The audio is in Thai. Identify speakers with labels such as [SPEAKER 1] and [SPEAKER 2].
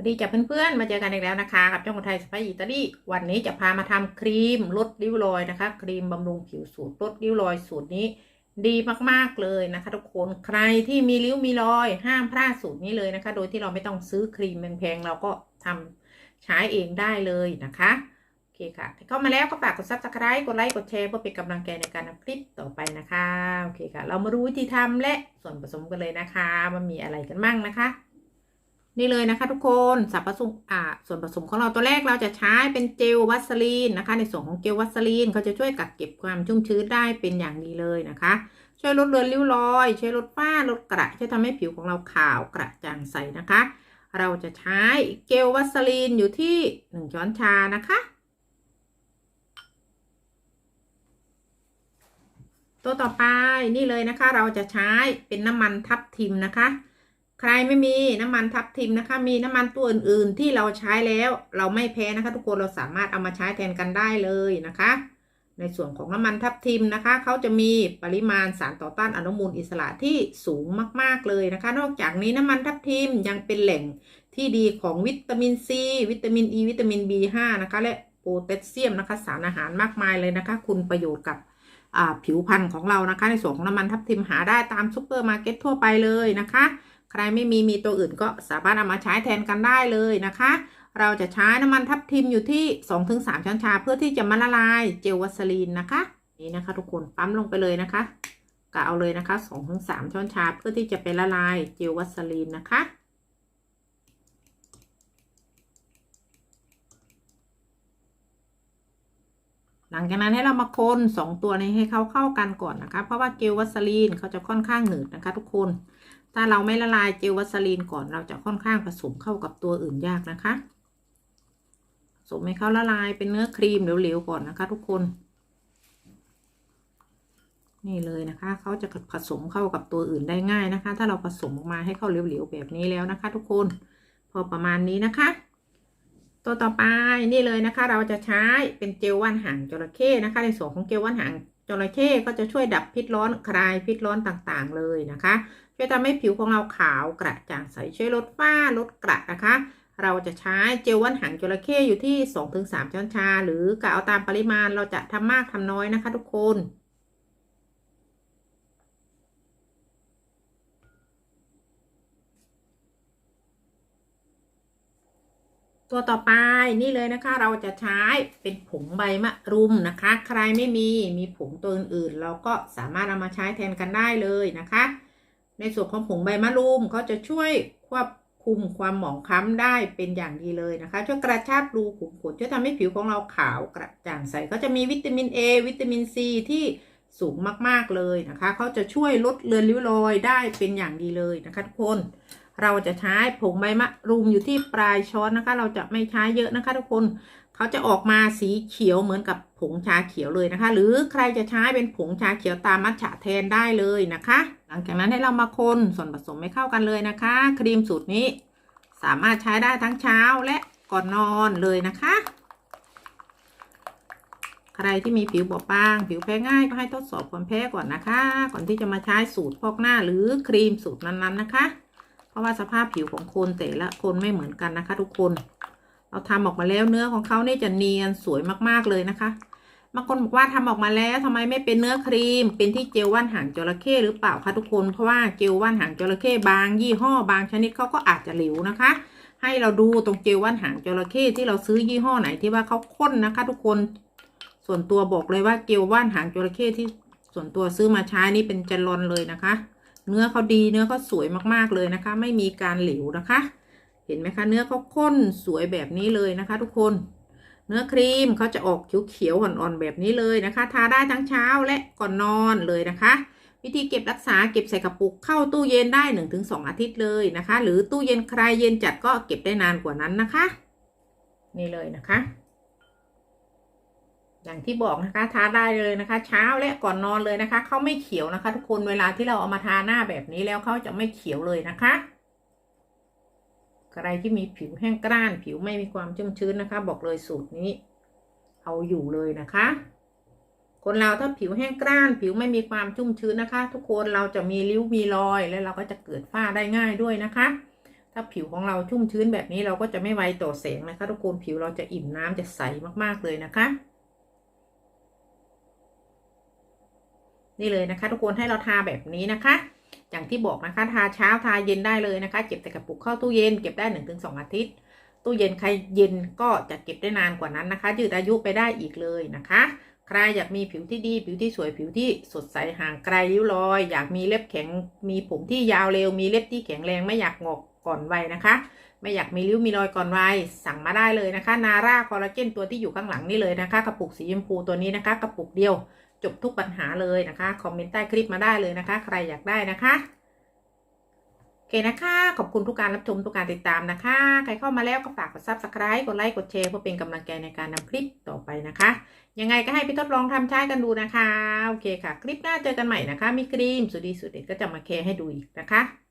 [SPEAKER 1] วัสดีจ้ะเพื่อนๆ มาเจอกันอีกแล้วนะคะกับช่องคนไทยสไปอิตาลีวันนี้จะพามาทำครีมลดริ้วรอยนะคะ ครีมบำรุงผิวสูตรลดริ้วรอยสูตรนี้ ดีมากๆเลยนะคะ ทุกคนใครที่มีริ้วมีรอยห้ามพลาดสูตรนี้เลยนะคะ โดยที่เราไม่ต้องซื้อครีมแพงๆเราก็ทำใช้เองได้เลยนะคะโอเคค่ะถ้าเข้ามาแล้วก็ฝากกดซับสไครต์กดไลค์กดแชร์เพื่อเป็นกำลังใจในการทำคลิปต่อไปนะคะโอเคค่ะ เรามารู้วิธีทำและส่วนผสมกันเลยนะคะมันมีอะไรกันบ้างนะคะ นี่เลยนะคะทุกคนสับผสมอ่าส่วนผสมของเราตัวแรกเราจะใช้เป็นเจลวัสลีนนะคะ ในส่วนของเจลวัสลีนเขาจะช่วยกักเก็บความชุ่มชื้นได้เป็นอย่างดีเลยนะคะ ช่วยลดเลือนริ้วรอย ช่วยลดฝ้าลดกระช่วยทำให้ผิวของเราขาวกระจ่างใสนะคะ เราจะใช้เจลวัสลีนอยู่ที่ 1 ช้อนชานะคะตัวต่อไปนี่เลยนะคะ เราจะใช้เป็นน้ำมันทับทิมนะคะ ใครไม่มีน้ำมันทับทิมนะคะ มีน้ำมันตัวอื่น ๆ ที่เราใช้แล้ว เราไม่แพ้นะคะ ทุกคนเราสามารถเอามาใช้แทนกันได้เลยนะคะ ในส่วนของน้ำมันทับทิมนะคะเขาจะมีปริมาณสารต่อต้านอนุมูลอิสระที่สูงมากๆเลยนะคะ นอกจากนี้น้ำมันทับทิมยังเป็นแหล่งที่ดีของวิตามินซีวิตามินอ e, ีวิตามิน B5 นะคะและโพแทสเซียมนะคะ สารอาหารมากมายเลยนะคะ คุณประโยชน์กับผิวพรรณของเรานะคะ ในส่วนของน้ำมันทับทิมหาได้ตามซุปเปอร์มาร์เก็ตทั่วไปเลยนะคะ ใครไม่มีมีตัวอื่นก็สามารถเอามาใช้แทนกันได้เลยนะคะ เราจะใช้น้ำมันทับทิมอยู่ที่ 2-3 ช้อนชา เพื่อที่จะมาละลายเจลวัสลีนนะคะ นี่นะคะ ทุกคนปั๊มลงไปเลยนะคะกะเอาเลยนะคะ 2-3 ช้อนชา เพื่อที่จะไปละลายเจลวัสลีนนะคะหลังจากนั้นให้เรามาคนสองตัวนี้ให้เขาเข้ากันก่อนนะคะ เพราะว่าเจลวัสลีนเขาจะค่อนข้างหนืดนะคะ ทุกคน ถ้าเราไม่ละลายเจลวัสลีนก่อนเราจะค่อนข้างผสมเข้ากับตัวอื่นยากนะคะ ผสมให้เขาละลายเป็นเนื้อครีมเหลวๆก่อนนะคะ ทุกคน นี่เลยนะคะเขาจะผสมเข้ากับตัวอื่นได้ง่ายนะคะ ถ้าเราผสมออกมาให้เข้าเหลวๆแบบนี้แล้วนะคะ ทุกคนพอประมาณนี้นะคะ ตัวต่อไปนี่เลยนะคะ เราจะใช้เป็นเจลว่านหางจระเข้นะคะ ในส่วนของเจลว่านหาง จระเข้ก็จะช่วยดับพิษร้อนคลายพิษร้อนต่างๆ เลยนะคะช่วยทำให้ผิวของเราขาวกระจ่างใสช่วยลดฝ้าลดกระนะคะ เราจะใช้เจลว่านหางจระเข้อยู่ที่ 2-3 ช้อนชา หรือกะเอาตามปริมาณเราจะทำมากทำน้อยนะคะ ทุกคน ตัวต่อไปนี่เลยนะคะ เราจะใช้เป็นผงใบมะรุมนะคะ ใครไม่มีมีผงตัวอื่นๆ เราก็สามารถเอามาใช้แทนกันได้เลยนะคะ ในส่วนของผงใบมะรุมเขาจะช่วยควบคุมความหมองคล้ำได้เป็นอย่างดีเลยนะคะ ช่วยกระชับรูขุมขนช่วยทำให้ผิวของเราขาวกระจ่างใสก็จะมีวิตามิน A วิตามิน C ที่สูงมากๆเลยนะคะเขาจะช่วยลดเลือนริ้วรอยได้เป็นอย่างดีเลยนะคะทุกคน เราจะใช้ผงใบมะรุมอยู่ที่ปลายช้อนนะคะ เราจะไม่ใช้เยอะนะคะทุกคนเขาจะออกมาสีเขียวเหมือนกับผงชาเขียวเลยนะคะ หรือใครจะใช้เป็นผงชาเขียวตามมัทฉะแทนได้เลยนะคะ หลังจากนั้นให้เรามาคนส่วนผสมให้เข้ากันเลยนะคะ ครีมสูตรนี้ สามารถใช้ได้ทั้งเช้าและก่อนนอนเลยนะคะ ใครที่มีผิวบอบบาง ผิวแพ้ง่ายก็ให้ทดสอบความแพ้ก่อนนะคะ ก่อนที่จะมาใช้สูตรพอกหน้าหรือครีมสูตรนั้นๆนะคะ เพราะว่าสภาพผิวของคนแต่ละคนไม่เหมือนกันนะคะ ทุกคน เราทำออกมาแล้วเนื้อของเขาเนี่ยจะเนียนสวยมากๆเลยนะคะบางคนบอกว่าทำออกมาแล้วทำไมไม่เป็นเนื้อครีม เป็นที่เจลว่านหางจระเข้หรือเปล่าคะทุกคนเพราะว่าเจลว่านหางจระเข้บางยี่ห้อบางชนิดเขาก็อาจจะเหลวนะคะ ให้เราดูตรงเจลว่านหางจระเข้ที่เราซื้อยี่ห้อไหนที่ว่าเขาข้นนะคะ ทุกคนส่วนตัวบอกเลยว่าเจลว่านหางจระเข้ที่ส่วนตัวซื้อมาใช้นี่เป็นจลอนเลยนะคะ เนื้อเขาดีเนื้อเขาสวยมากๆเลยนะคะ ไม่มีการเหลวนะคะ เห็นไหมคะ เนื้อเขาข้นสวยแบบนี้เลยนะคะ ทุกคน เนื้อครีมเขาจะออกเขียวๆอ่อนๆแบบนี้เลยนะคะ ทาได้ทั้งเช้าและก่อนนอนเลยนะคะ วิธีเก็บรักษาเก็บใส่กระปุกเข้าตู้เย็นได้ 1-2 อาทิตย์เลยนะคะ หรือตู้เย็นใครเย็นจัดก็เก็บได้นานกว่านั้นนะคะ นี่เลยนะคะ อย่างที่บอกนะคะ ทาได้เลยนะคะ เช้าและก่อนนอนเลยนะคะเขาไม่เขียวนะคะ ทุกคนเวลาที่เราเอามาทาหน้าแบบนี้แล้วเขาจะไม่เขียวเลยนะคะใครที่มีผิวแห้งกร้าน ผิวไม่มีความชุ่มชื้นนะคะ บอกเลยสูตรนี้ เอาอยู่เลยนะคะ คนเราถ้าผิวแห้งกร้าน ผิวไม่มีความชุ่มชื้นนะคะ ทุกคนเราจะมีริ้วมีรอย และเราก็จะเกิดฝ้าได้ง่ายด้วยนะคะ ถ้าผิวของเราชุ่มชื้นแบบนี้เราก็จะไม่ไวต่อแสงนะคะ ทุกคนผิวเราจะอิ่มน้ำจะใสมากๆเลยนะคะ นี่เลยนะคะ ทุกคนให้เราทาแบบนี้นะคะ อย่างที่บอกนะคะ ทาเช้าทาเย็นได้เลยนะคะ เก็บแต่กระปุกเข้าตู้เย็นเก็บได้หนึ่งถึงสองอาทิตย์ ตู้เย็นใครเย็นก็จะเก็บได้นานกว่านั้นนะคะ ยืดอายุไปได้อีกเลยนะคะใครอยากมีผิวที่ดี ผิวที่สวยผิวที่สดใสห่างไกลริ้วรอย อยากมีเล็บแข็ง มีผมที่ยาวเร็ว มีเล็บที่แข็งแรงไม่อยากงอก ก่อนวัยนะคะ ไม่อยากมีริ้วมีรอยก่อนวัยสั่งมาได้เลยนะคะ นาร่าคอลลาเจนตัวที่อยู่ข้างหลังนี่เลยนะคะ กระปุกสีชมพูตัวนี้นะคะ กระปุกเดียวจบทุกปัญหาเลยนะคะ คอมเมนต์ใต้คลิปมาได้เลยนะคะ ใครอยากได้นะคะโอเคนะคะ ขอบคุณทุกการรับชมทุกการติดตามนะคะ ใครเข้ามาแล้วก็ฝากกด subscribe กดไลค์กดแชร์เพื่อเป็นกำลังใจในการนำคลิปต่อไปนะคะ ยังไงก็ให้ไปทดลองทำใช้กันดูนะคะ โอเคค่ะ คลิปหน้าเจอกันใหม่นะคะ มีครีมสุดดีสุดเด็ดก็จะมาแคร์ให้ดูอีกนะคะ